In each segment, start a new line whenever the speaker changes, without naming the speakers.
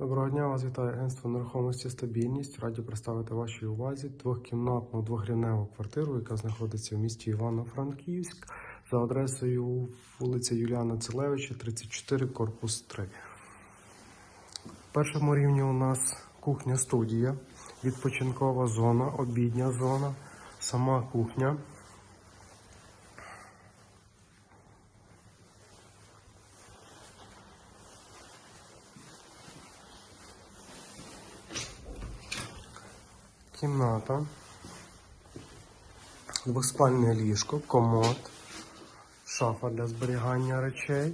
Доброго дня, вас вітає агентство нерухомості стабільність. Раді представити вашій увазі двохкімнатну двогрівневу квартиру, яка знаходиться в місті Івано-Франківськ за адресою вулиця Юліана Целевича, 34, корпус 3. В першому рівні у нас кухня-студія, відпочинкова зона, обідня зона, сама кухня. Кімната, двоспальне ліжко, комод, шафа для зберігання речей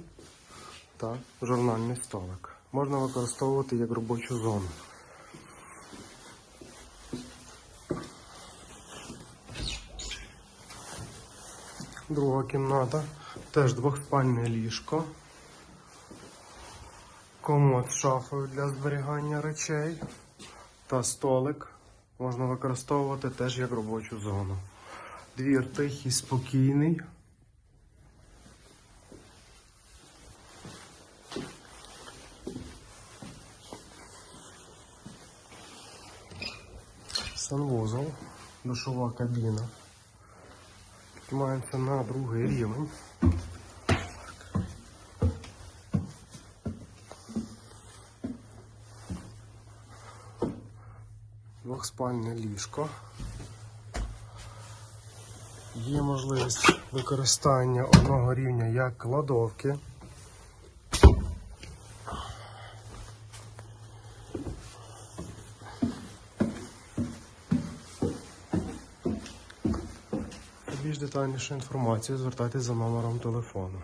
та журнальний столик. Можна використовувати як робочу зону. Друга кімната, теж двоспальне ліжко, комод з шафою для зберігання речей та столик можна використовувати теж як робочу зону. Двір тихий, спокійний. Санвузол, душова кабіна. Піднімаємося на другий рівень. Двохспальне ліжко. Є можливість використання одного рівня як кладовки. Більш детальнішу інформацію звертайтеся за номером телефону.